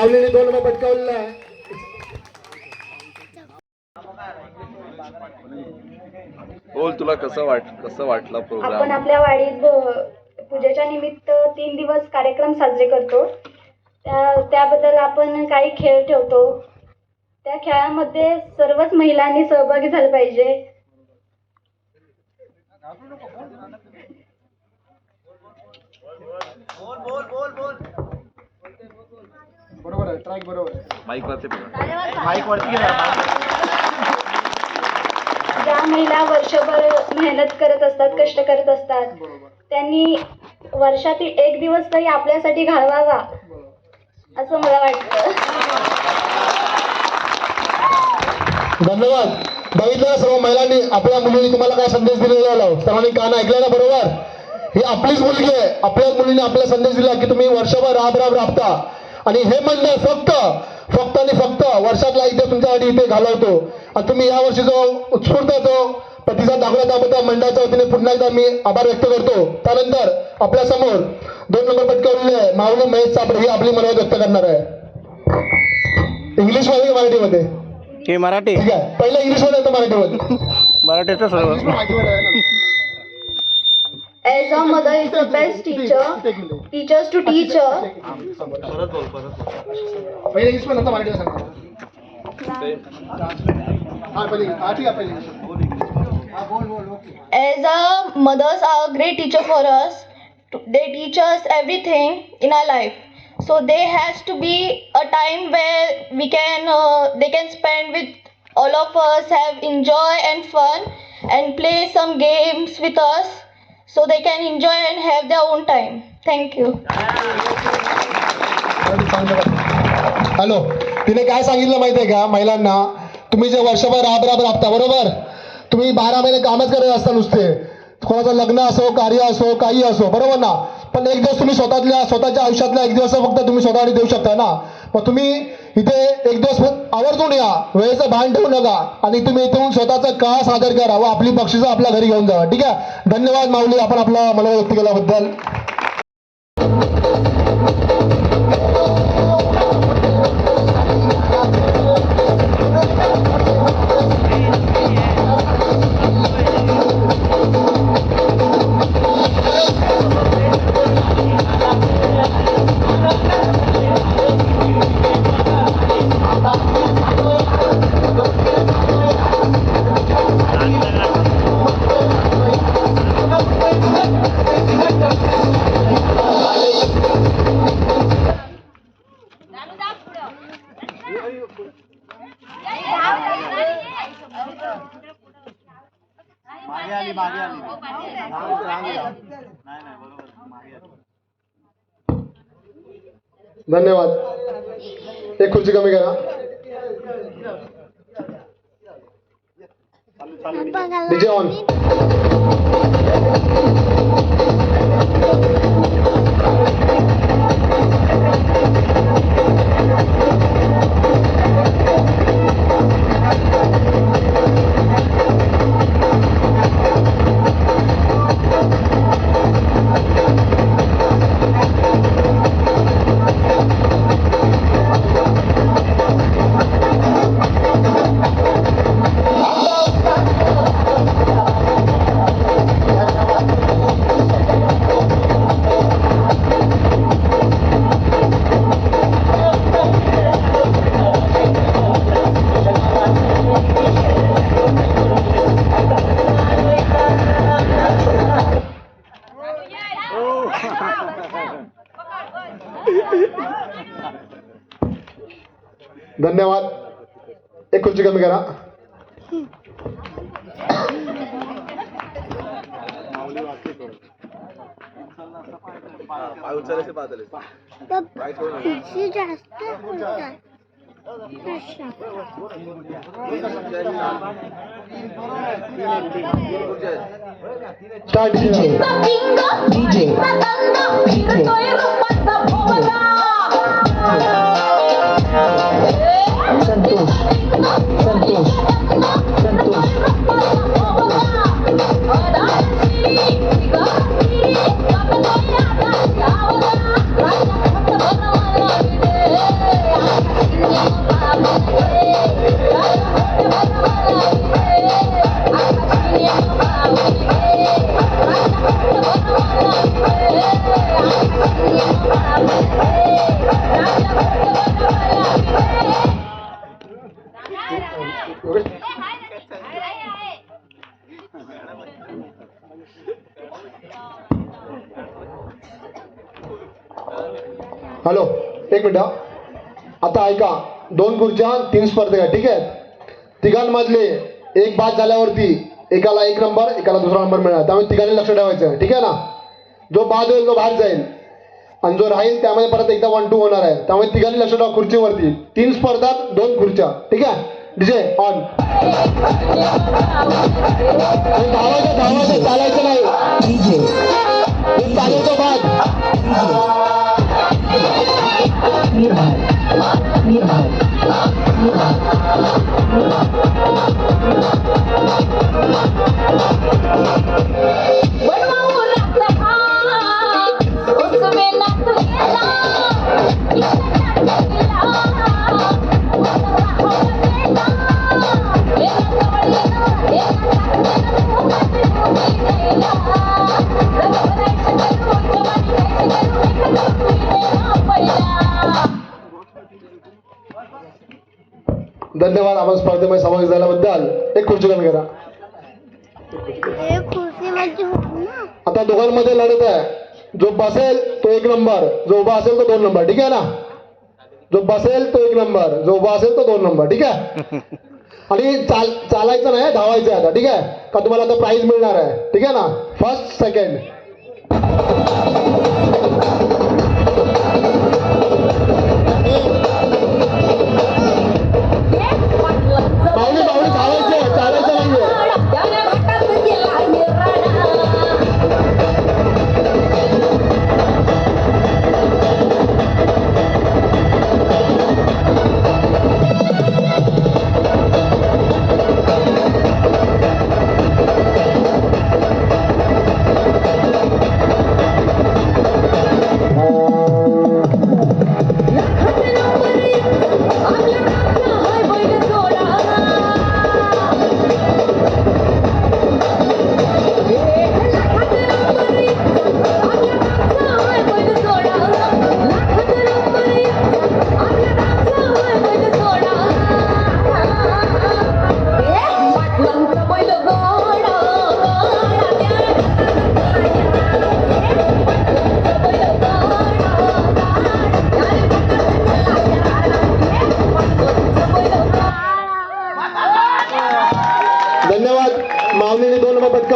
माऊलीने दोन आहे. बोल तुला कसं वाट कसं वाटलं आपण प्रोग्राम आपल्या वाडीत पूजेच्या निमित्त तीन दिवस कार्यक्रम साजरे करतो. त्या त्याबद्दल आपण काही खेळ ठेवतो. त्या खेळामध्ये सर्वच महिलांनी सहभागी झालं पाहिजे. बरोबर आहे ट्रॅक बरोबर आहे. माईक वरती बघा माईक वरती. ज्या महिला वर्षभर मेहनत करत असतात कष्ट करत असतात त्यांनी वर्षातील एक दिवस तरी आपल्यासाठी घालवावा असं मला वाटतं. धन्यवाद. बघितलं ना सर्व महिलांनी आपल्या मुलींनी तुम्हाला काय संदेश दिलेला आहे सर्वांनी कान ऐकला ना बरोबर? ही आपलीच मुलगी आहे. आपल्याच मुलीने आपला संदेश दिला की तुम्ही वर्षभर राब राब राबता. आणि हे मंडळ फक्त फक्त आणि फक्त वर्षातला दिवस तुमच्यासाठी इथे घालवतो. आणि तुम्ही यावर्षी जो उत्स्फूर्त जो प्रतिसाद दाखवला त्याबद्दल मंडळाच्या वतीने पुन्हा एकदा मी आभार व्यक्त करतो. त्यानंतर आपल्यासमोर दोन नंबर पटकावलेले आहे माऊली महेश चापडे. ही आपली मनोगत व्यक्त करणार आहे. इंग्लिशमध्ये की मराठीमध्ये? हे मराठी. ठीक आहे. पहिलं इंग्लिशमध्ये मराठीमध्ये. सर्व As a mother is the best teacher, teachers to teacher. पहिले इंग्लिश मध्ये नंतर मराठीमध्ये सांगा हा पहिले हा ठीक आहे पहिले As a mothers are a great teacher for us. They teach us everything in our life. So there has to be a time where we can uh, they can spend with all of us, have enjoy and fun, and play some games with us, So they can enjoy and have their own time. Thank you. Hello तिने काय सांगितलं माहिती आहे का? महिलांना तुम्ही जे वर्षभर राब राब राबता बरोबर? तुम्ही बारा महिने कामच करत असता नुसते. कोणाचं लग्न असो कार्य असो काही असो बरोबर ना? पण एक दिवस तुम्ही स्वतःतल्या स्वतःच्या आयुष्यातला एक दिवस फक्त तुम्ही स्वतः देऊ शकता ना? मग तुम्ही इथे एक दिवस आवर्जून या. वेळेचं भान ठेवू नका. आणि तुम्ही इथून स्वतःचा काळ सादर करा व आपली बक्षिसं आपल्या घरी घेऊन जा. ठीक आहे? धन्यवाद माऊली. आपण आपला मनोव्यक्त व्यक्त केल्याबद्दल. धन्यवाद। एक खुर्ची कमी करा। डीजे ऑन धन्यवाद एक खुर्ची कमी करा पाय उचलायचे ठेवू नका. खुर्ची खुर्च्या आहेत. Start DJ DJ. आता ऐका दोन खुर्च्या तीन स्पर्धक आहेत ठीक आहे? तिघांमधले एक बाद झाल्यावरती एकाला एक नंबर एकाला दुसरा नंबर मिळणार. त्यामुळे तिघांनी लक्ष ठेवायचं ठीक आहे ना? जो बाद होईल तो बाद जाईल. आणि जो राहील त्यामध्ये परत एकदा वन टू होणार आहे. त्यामुळे तिघांनी लक्ष ठेवा खुर्चीवरती. तीन स्पर्धात दोन खुर्च्या ठीक आहे? डीजे ऑन धावायचं धावायचं चालायचं नाही. स्पर्धेमध्ये सहभागी झाल्याबद्दल एक खुर्ची कमी करा. एक खुर्ची होती ना. आता दोघांमध्ये लढत आहे. जो बसेल तो एक नंबर. जो उभा असेल तो दोन नंबर. ठीक आहे ना? जो बसेल तो एक नंबर. जो उभा असेल तो दोन नंबर. ठीक आहे? आणि चाल चालायचं नाही धावायचं आहे आता. ठीक आहे? का तुम्हाला आता प्राईज मिळणार आहे? ठीक आहे ना? फर्स्ट सेकंड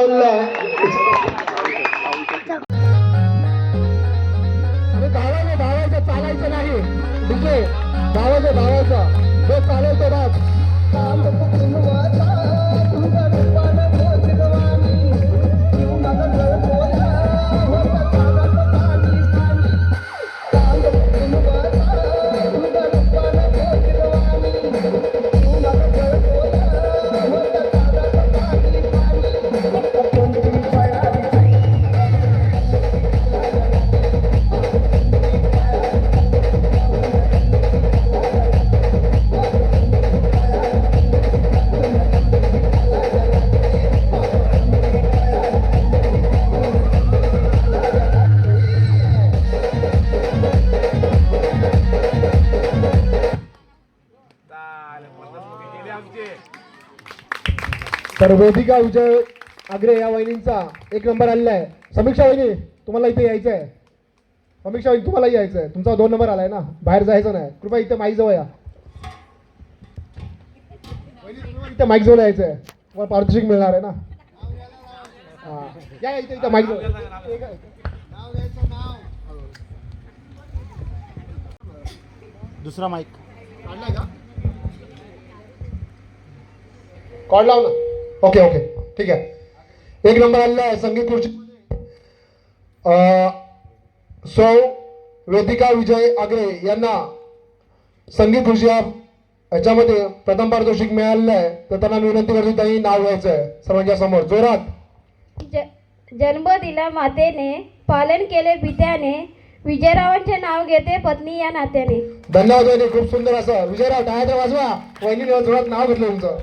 दोन तर वेदिका विजय आग्रे या वहिनींचा एक नंबर आलेला आहे समीक्षा वहिनी तुम्हाला इथे यायचं आहे समीक्षा वहिनी तुम्हाला यायचं आहे तुमचा दोन नंबर आलाय ना? बाहेर जायचं नाही. कृपया इथे माईक जवळ या. इथे माईक जवळ यायचं आहे तुम्हाला पारितोषिक मिळणार आहे ना? हा. या या इथे इथे माईक जवळ. दुसरा माईक कॉल लाव ना. Okay okay. ठीक आहे. एक नंबर आलेला आहे संगीत खुर्ची सौ वेदिका विजय आगरे यांना संगीत खुर्ची याच्यामध्ये प्रथम पारितोषिक मिळालेलं आहे. तर त्यांना मी विनंती करतो त्यांनी नाव घ्यायचं आहे. सर्वांच्या समोर जोरात. जन्म दिला मातेने पालन केले पित्याने विजयरावांचे नाव घेते पत्नी या नात्याने. धन्यवाद खूप सुंदर असं. विजयराव टाळ्या वाजवा. वहिनी जोरात नाव घेतलं तुमचं.